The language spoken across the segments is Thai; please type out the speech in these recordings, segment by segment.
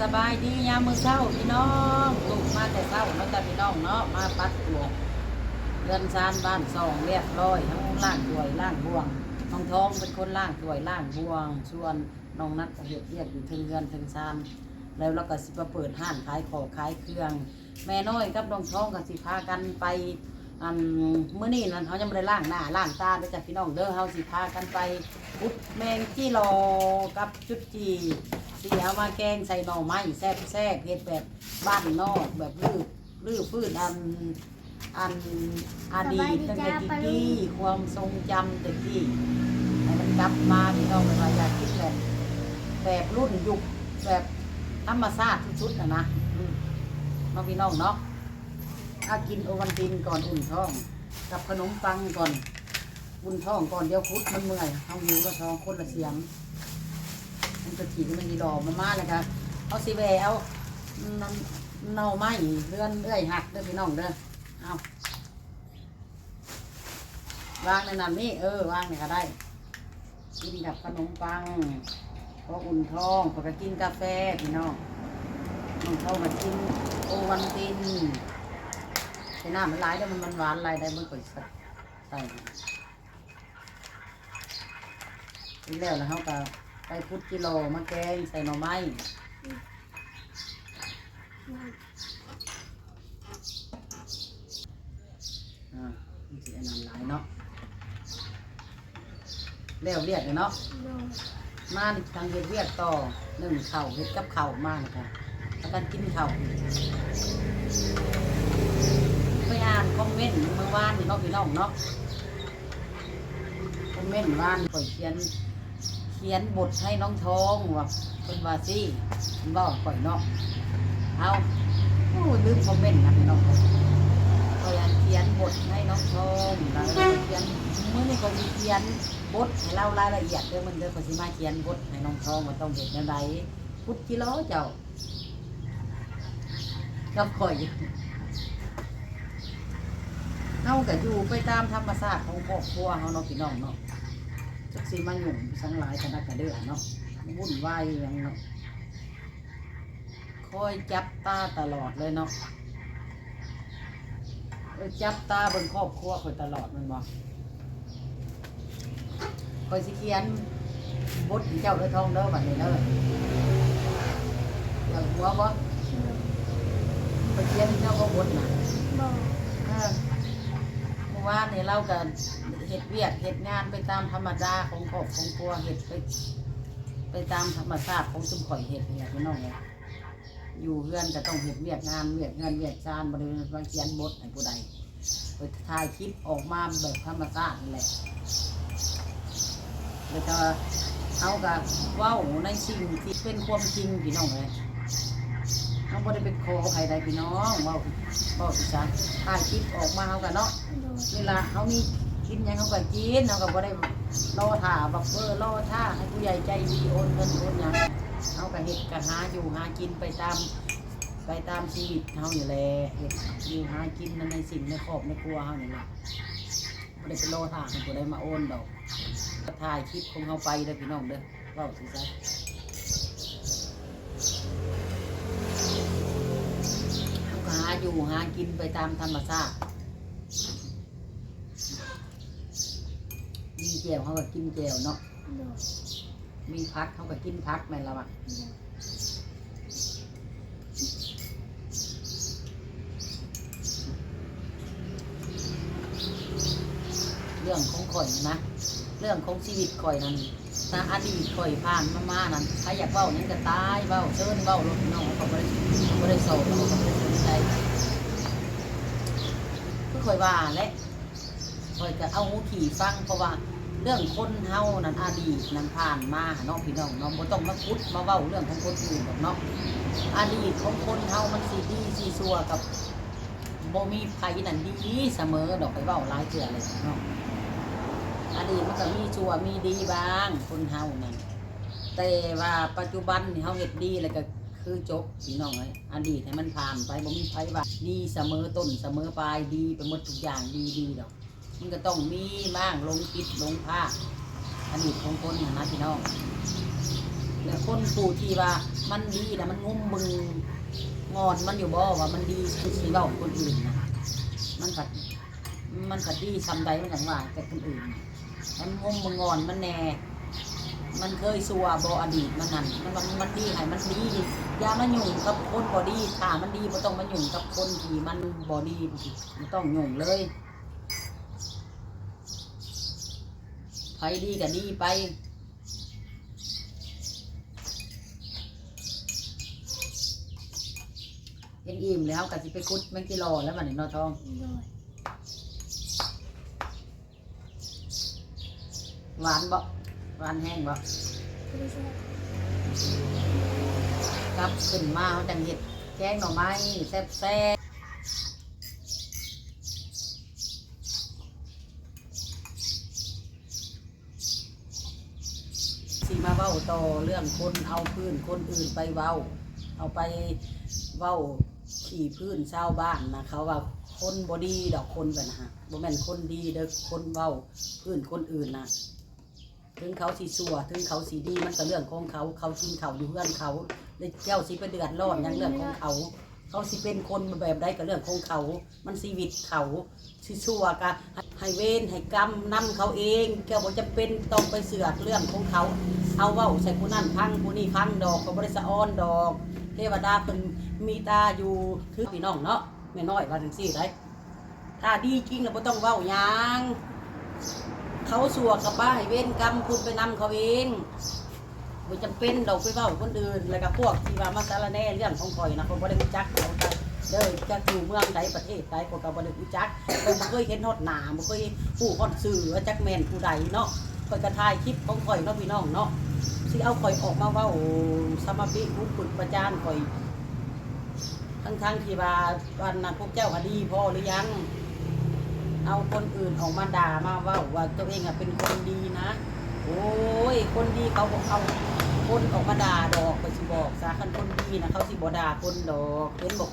สบายดียามมือเช้าพี่น้องลุกมาแต่เช้าเนาะแต่พี่น้องเนาะมาปัดกวดเรือนซานบ้านซองเรียบร้อยทั้งล่างถวยล่างบวงน้องทองเป็นคนล่างถวยล่างบวงส่วนน้องนัดเฮ็ดเรียกอยู่เทึงเรือนเทึงซานแล้วเราก็สิมาเปิดห้านขายของขายเครื่อง แม่น้อยกับน้องทองก็สิพากันไปอันมื้อนี้นั่นเขายังบ่ได้ล้างหน้าล้างตาเด้อจ้ะพี่น้องเด้อเฮาสิพากันไปอุดแมงจี้รอกับจุดจี สิเอามาแกงใส่หน่อไม้แซ่บแซ่บเฮ็ดแบบบ้านนอกแบบลื้อลื้อฟื้นอันอันอดีตตั้งแต่กี่กี้ความทรงจำแต่กี้ให้มันกลับมาพี่น้องเวลาอยากคิดแบบแบบรุ่นยุคแบบธรรมชาติที่สุดนะนะอืมน้องพี่น้องเนาะถ้ากินโอวันตินก่อนอุ่นท้อง กับขนมปังก่อน อุ่นท้องก่อนเดี๋ยวคุดมันเมื่อยเอาหิวก็ท้องคนละเสียง มันจะถีมันดีดอกมามาเลยครับเอาสิแวเอาน้ำเน่าไหมเลื่อนเลื่อยหักเด้อพี่น้องเด้อเอาวางในนั้นนี่เออวางนี่ก็ได้กินกับขนมปังพออุ่นท้องพอก็กินกาแฟพี่น้องน้องท้องมากินโอวันตินใส่น้ำมันหลายได้วมันหวานหลายได้มันก็ใส่ใส่ทีแล้วแล้วเขาก็ ไปพุดกิโลมาแกงใส่หน่อไม้อ่ามันสิอันนั้นหลายเนาะแล้วเรียกเลยเนาะมาทางเฮ็ดเวียกต่อหนึ่งเข่าวเฮ็ดกับเข่าวมากนะคะแล้วกันกินเข่าวไปอ่านคอมเมนต์เมื่อวานนี่เนาะพี่น้องเนาะคอมเมนต์วานข่อยเขียน ขียนบทให้น้องทองว่าเป็นว่าซี่บอกข่อยเนาะเอาโอ้ลืมคอมเมนต์นะพี่น้องข่อยอันเขียนบทให้น้องทองแล้วเขียนเมื้อนี้ก็มีเขียนบทให้เล่ารายละเอียดเด้อมันเด้อเขาสิมาเขียนบทให้น้องทองว่าต้องเห็นอะไรพุทธกิโลเจ้าก็คอยอยู่เฮาก็อยู่ไปตามธรรมชาติของครอบครัวเฮาเนาะพี่น้องเนาะ สิมาหยุ่งสังหลายกันกกันเด้อเนาะวุ่นวายอหยังเนาะคอยจับตาตลอดเลยเนาะจับตาบนครอบครัวคอยตลอดมันบอกคอยสิเขียนบทเจ้าเด้อทองเด้อบัดนี้เด้อเจ้าหัวบ่คอยเขียนเจ้าก็บทนะ ว่านนี่เราก็เฮ็ดเวียกเฮ็ดงานไปตามธรรมดาของครอบของครัวเฮ็ดไป ไปตามธรรมชาติของชุมข่อยเฮ็ดเนี่ยพี่น้องเนี่ยอยู่เรือนก็ต้องเฮ็ดเวียกงานเวียกเงินเวียกจานบริเวณเขียนบทให้ผู้ใดไปถ่ายคลิปออกมาแบบธรรมชาตินี่แหละแล้วก็เอากับว้าในสิ่งที่เป็นความจริงพี่น้องเลย เขาบ่ได้เป็นโคใครใดพี่น้องเว้าเว้าอีสานถ่ายคลิปออกมาเขากันเนาะเวลาเขามีกินหยังเขาก็กินเขาก็บ่ได้รอท่าบักเบอร์รอท่าให้ผู้ใหญ่ใจดีโอนเงินโอนหยังเขาก็เฮ็ดกันหาอยู่หากินไปตาม ไปตามชีวิตเขาอยู่แหละเฮ็ดอยู่หากินในสิ่งในครอบในครัวเขานี่แหละบ่ได้เป็นรอท่าให้ผู้ใดมาโอนดอกถ่ายคลิปของเขาไปเด้อพี่น้องเด้อเว่าสิซะเขาก็หา อยู่หากินไปตามธรรมชาติมีแจวเขาก็กินแจวเนาะมีพักเขาก็กินพักแม่ละวะเรื่องของข่อยนะ เรื่องของชีวิตข่อยนั้นถ้าอดีตข่อยผ่านมามานั้นใครอยากเว้านั้นก็ตายเว้าเชิญเว้าลงน้องเขาบ่ได้บ่ได้โศกเขาบ่ได้สนใจ คือข่อยว่าแหละข่อยก็เอาหูขี่ฟังเพราะว่าเรื่องคนเฮานั้นอดีตนั้นผ่านมาเนาะพี่น้องเนาะบ่ต้องมาพุดมาเว้าเรื่องของคนอื่นหรอกเนาะอดีตของคนเฮามันสิดีสิซัวกับบ่มีไผนั่นดีเสมอดอกไปเว้าหลายเทื่อเลยเนาะอดีตมันก็มีชั่วมีดีบ้างคนเฮานั่นแต่ว่าปัจจุบันนี่เฮาเฮ็ดดีแล้วก็ คือจบพี่น้องเอ้ยอดีตให้มันผ่านไปบ่มีไผว่าดีเสมอต้นเสมอปลายดีไปหมดทุกอย่างดีดีดอก มันก็ต้องมีบ้างลงคิดลงพลาดอดีตของคนนะนะพี่น้องแล้วคนผู้ที่ว่ามันดีนะมันงุ้มมึงงอนมันอยู่บ่ว่ามันดีคือสิเว้าคนอื่นนะมันกัดมันกัดดีซ้ำใดมันอย่างว่าแต่คนอื่นมันงุ้มมึงงอนมันแน่ มันเคยสัวบออดีตมันนั่นมันว่ามันดีให้มันดีอย่ามาหยุ่งกับคนบอดีถ้ามันดีบ่ต้องมาหยุ่งกับคนที่มันบอดีไม่ต้องหยุ่งเลยใครดีก็ดีไปเห็นอิ่มแล้วก็สิไปคุดแมงกิโลแล้วมันนี่เนอทองโดยหวานบ่ หวานแห้งบ่บริษัทกลับขึ้นมาเขาจังเห็ดแกงหน่อไม้แซ่บแซ่บสีมาเว้าต่อเรื่องคนเอาพื้นคนอื่นไปเว้า เอาไปเว้าขี่พื้นชาวบ้านนะเขาว่าคนบอดีดอกคนกันนะฮะบ่แม่นคนดีเด้อคนเว้าพื้นคนอื่นนะ ถึงเขาสีสัวถึงเขาสีดีมันก็เรื่องของเขา เขากินเขาอยู่เพื่อนเขาเลยเจ้าสิไปเดือดร้อนอย่างเรื่องของเขา เขาสิเป็นคนแบบใดก็เรื่องของเขา มันชีวิตเขาสิสัวกะให้เว้นให้กรรมนำเขาเองแกบอกจะเป็นต้องไปเสือกเรื่องของเขา เอาว่าใส่ผู้นั่นพังผู้นี่พังดอกเขาบริสะอ้อนดอก เทวดาเพิ่นมีตาอยู่คือพี่น้องเนาะแม่น้อยว่าจังซี่ได้ถ้าดีจริงแล้วบ่ต้องเว้ายัง เขาสัวกับบ้าให้เว้นกรรมคุณไปนำเขาเองไม่จำเป็นเราไปเว้าคนอื่น แล้วก็พวกที่ว่ามาสารแหน่เรื่องของข่อยนะคนบ่ได้รู้จักเขาจ้ะเด้อจะอยู่เมืองใดประเทศใดคนก็บ่ได้รู้จักคนบ่เคยเห็นฮอดหน้าบ่เคยผู้ฮอดสื่อว่าจักแม่นผู้ใดเนาะข่อยก็ถ่ายคลิปของข่อยเนาะพี่น้องเนาะสิเอาข่อยออกมาเว้าสมาปิผู้ฝึกประจานข่อย ทั้งๆที่ว่าวันนั้นพวกเจ้าคดีพอหรือยัง เอาคนอื่นออกมาด่ามาว่าว่าตัวเองอะเป็นคนดีนะ โอ้ย คนดีเขาบอกเอาคนออกมาด่าดอกไปสิบอกสาคันคนดีนะเขาสิบด่าคนดอกเห็นบอก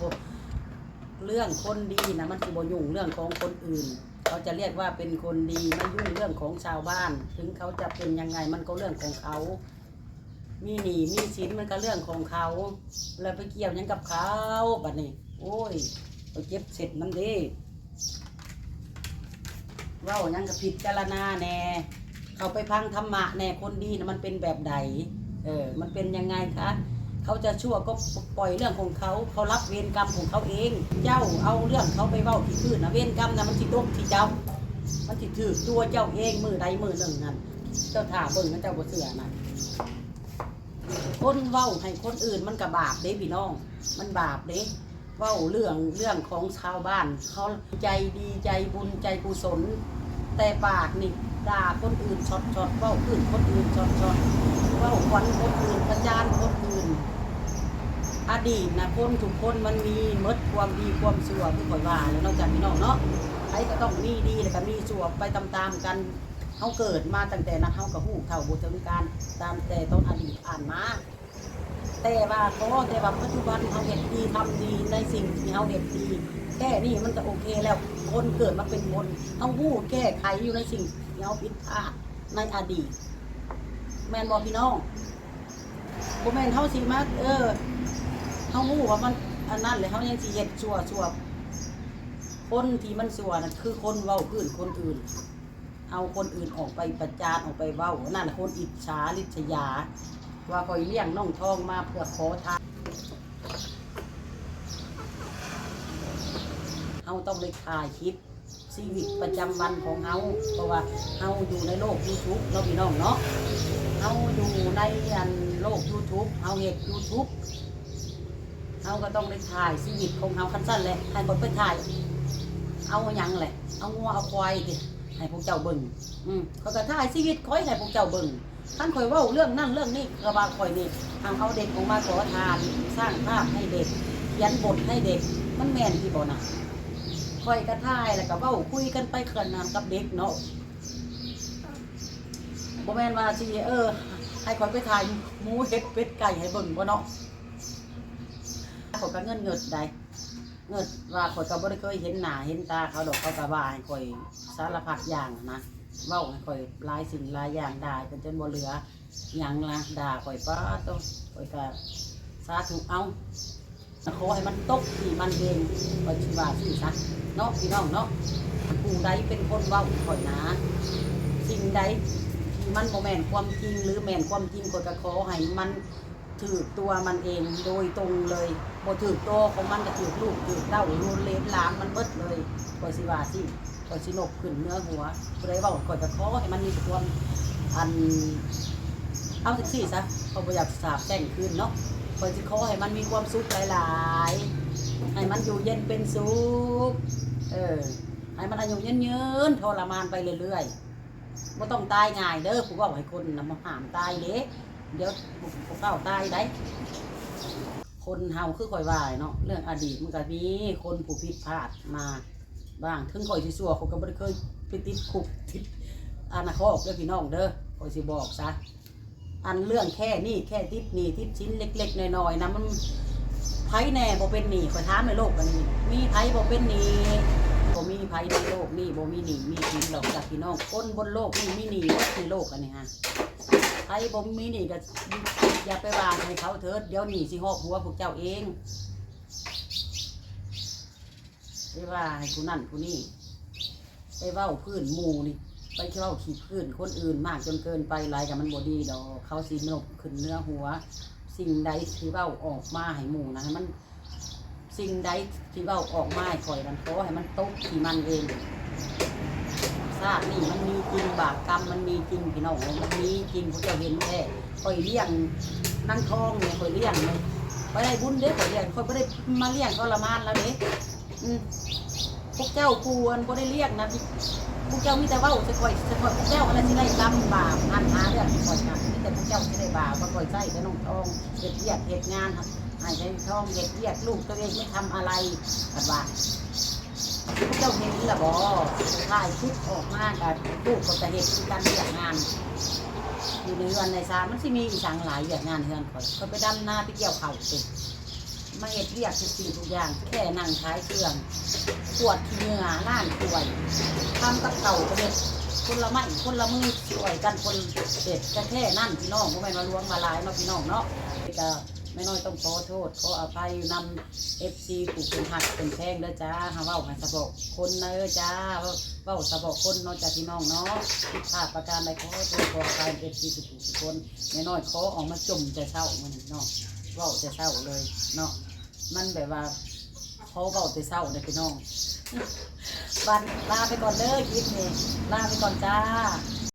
เรื่องคนดีนะมันสิบยุ่งเรื่องของคนอื่น เขาจะเรียกว่าเป็นคนดีไม่ยุ่งเรื่องของชาวบ้าน ถึงเขาจะเป็นยังไงมันก็เรื่องของเขา มีหนีมีสินมันก็เรื่องของเขา แล้วไปเกี่ยวยังกับเขาบัดนี้ โอ้ยไปเจ็บเสร็จมันด้ เว่าหยังกับผิดจารณาแน่เขาไปพังธรรมะแน่คนดีนะมันเป็นแบบใดเออมันเป็นยังไงคะเขาจะชั่วก็ปล่อยเรื่องของเขาเขารับเวรกรรมของเขาเอง เจ้าเอาเรื่องเขาไปเว้าที่พื้นนะเวรกรรมนะมันสิตกที่เจ้า มันสิถือตัวเจ้าเองมือใดมือหนึ่งนั่นเจ้าถ่าเบิ่งนะเจ้าบ่เสือนะคนเว้าให้คนอื่นมันก็บาปเด้พี่น้อง มันบาปเด้ เว้าเรื่องเรื่องของชาวบ้านเขาใจดีใจบุญใจกุศล แต่ปากนี่ด่าคนอื่นช็อตช็อตเว้าขึ้นคนอื่นช็อตช็อตเว้าควันคนอื่นประจานคนอื่น อดีตนะคนทุกคนมันมีมดความดีความชั่วคือข่อยว่าแล้วนอกจากพี่น้องเนาะใครก็ต้องมีดีแล้วก็มีชั่วไปตามๆกันเขาเกิดมาตั้งแต่นั้นเขาก็หู้เท่าบุถึงการตามแต่ต้นอดีตผ่านมา แต่ว่าก็แต่ว่าปัจจุบันเขาเห็นดีทำดีในสิ่งที่เขาเห็นดีแค่นี้มันก็โอเคแล้วคนเกิดมาเป็นคนเขาหู้แก้ไขอยู่ในสิ่งที่เขาผิดพลาดในอดีต แมนบอกพี่น้องบ่แมนเขาสิมาเออเขาหู้ว่ามันอันนั้นเลยเขายังสิเฮ็ดชั่วชั่วคนที่มันชั่วนั่นคือคนเว้าพื้นคนอื่น เอาคนอื่นออกไปประจานออกไปเว้านั่นคนอิจฉาริษยา ว่าคอยเลี้ยงน้องทองมาเพื่อขอทานเฮาต้องไปถ่ายคลิปชีวิตประจำวันของเฮาเพราะว่าเฮาอยู่ในโลก YouTube เนาะพี่น้องเนาะเฮาอยู่ในอันโลก YouTube เฮาเฮ็ด YouTube เฮาก็ต้องไปถ่ายชีวิตของเฮาคันสั้นแหละให้คนไปถ่าย เอาหยังแหละ เอางัวเอาควายดิให้พวกเจ้าเบิ่งอืมเขาก็ถ่ายชีวิตคอยให้พวกเจ้าเบิ่ง ท่านคอยว่าเรื่องนั่นเรื่องนี้กระบาคอยนี่ทางเอาเด็กออกมาขอทานสร้างภาพให้เด็กยันบทให้เด็กมันแม่นที่บ่นะคอยกระท่ายแล้วก็เว้าคุยกันไปเขินนำกับเด็กเนาะบ่แม่นว่าสิเออให้คอยไปถ่ายหมูเห็ดเป็ดไก่ให้เบิ่งบ่เนาะขอยก็เงินเงิดได้เงิดว่าขอยก็บ่ได้เคยเห็นหน้าเห็นตาเขาดอกเขาก็ว่าให้ข่อยสารพัดอย่างนะ เว้าให้ข่อยหลายสิ่งหลายอย่างด่าจนจนบ่เหลือหยังละด่าข่อยป้าต้องข่อยก็สาธุเอาขอให้มันตกที่มันเองข่อยสิว่าสิซะเนาะพี่น้องเนาะผู้ใดเป็นคนเว้าข่อยนะสิ่งใดที่มันบ่แม่นความจริงหรือแม่นความจริงข่อยก็ขอให้มันถือตัวมันเองโดยตรงเลยบ่ถือตัวของมันก็ถือลูกถือเต้ารูนเลนหลานมันเบิดเลยข่อยสิว่าสิ ข่อยสินกขึ้นเนื้อหัวผู้ใดเว้าข่อยก็ขอให้มันมีความอันเอาจังซี่ซะเขาบ่อยากสาบแช่งคืนเนาะข่อยสิขอให้มันมีความสุขหลายๆให้มันอยู่เย็นเป็นสุขเออให้มันอายุยืนยืนๆทรมานไปเรื่อยๆว่าต้องตายง่ายเด้อผู้ว่าให้คนนำมาหามตายเด้เดี๋ยวพวกเก้าตายได้คนเฮาคือคอยว่าเนาะเรื่องอดีตมันก็มีคนผู้ผิดพลาดมา บ้างถึงคอยสิสัวเขาก็บ่ได้เคยไปติดคุกติดอนาคตเด้อพี่น้องเด้อคอยสิบอกซะอันเรื่องแค่นี้แค่ติดนี้ติดชิ้นเล็กๆน้อยๆนะมันไผแน่บ่เป็นหนี้คอยถามในโลกกันนี้มีไผบ่เป็นหนี้บ่มีภัยในโลกนี่บ่มีหนี้มีสินหรอกจากพี่น้องคนบนโลกนี่มีหนี้หมดในโลกอันนี้ฮะใครบ่มีหนี้ก็อย่าไปว่าให้เขาเถิดเดี๋ยวหนี้สิหอบหัวพวกเจ้าเอง ไปว่าให้ผู้นั่นผู้นี่ไปเว้าพื้นหมูนี่ ไปเว้าขี้พื้นคนอื่นมากจนเกินไปหลายกับมันบ่ดีดอกเขาสินกขึ้นเนื้อหัว สิ่งใดที่เว้าออกมาให้หมู่นะมัน สิ่งใดที่เว้าออกมาให้ข่อยมันขอให้มันตกที่มันเองทราบนี่มันมีจริงบาปกรรมมันมีจริงพี่น้องมันมีจริงพวกเจ้าเห็นแท้ข่อยเลี้ยงนั่งทองเนี่ยข่อยเลี้ยงเลยไปได้บุญเด้อข่อยเลี้ยงข่อยไม่ได้มาเลี้ยงทรมานแล้วเด้อืม พวกเจ้าควรบ่ได้เลี้ยงนะพวกเจ้ามีแต่ว่าจะข่อยจะข่อยพวกเจ้าอะไรที่ได้กรรมบาปอันหาเรื่องที่ข่อยทำมีแต่พวกเจ้าที่ได้บาปมาข่อยใส่แต่น้องทองเฮ็ดเวียกเฮ็ดงานครับหายใจทองเด็กเรียกลูกตัวเองไม่ทำอะไรกันว่าพวกเจ้าเห็นละบอถ่ายคลิปออกมากับลูกก็จะเห็นการเรียกงานอยู่ในเรือนในซามันสิมีอีสังหลายเรียกงานเรือนคอยเขาไปดำนาไปเกี่ยวเข่าสิ มาเห็ดเรียกทุกสิ่งทุกอย่าง แค่นั่งขายเครื่องปวดเหงื่อล้านป่วยทำกับเข่าก็เด็ดคนละไม้คนละมือช่วยกันคนเด็ดก็แค่นั่นพี่น้องไม่แม่มาล้วงมาลายเนาพี่น้องเนาะก็ไม่น้อยต้องขอโทษขออภัยนำเอฟซีผูกเป็นหักเป็นแพงเด้อจ้าฮาเว้าให้สะบอกคนเด้อจ้าเว้าสะบอกคนนาะจ้าพี่น้องเนาะผิดพลาดประการใดขอโทษขออภัยเอฟซีทุกทุกคนไม่น้อยขอออกมาจมใจเศร้ามันเนาะเว้าใจเศร้าเลยเนาะ มันแบบว่าเขาเว้าใจเศร้าเลยพี่น้องบันลาไปก่อนเด้อคลิปนี้ลาไปก่อนจ้า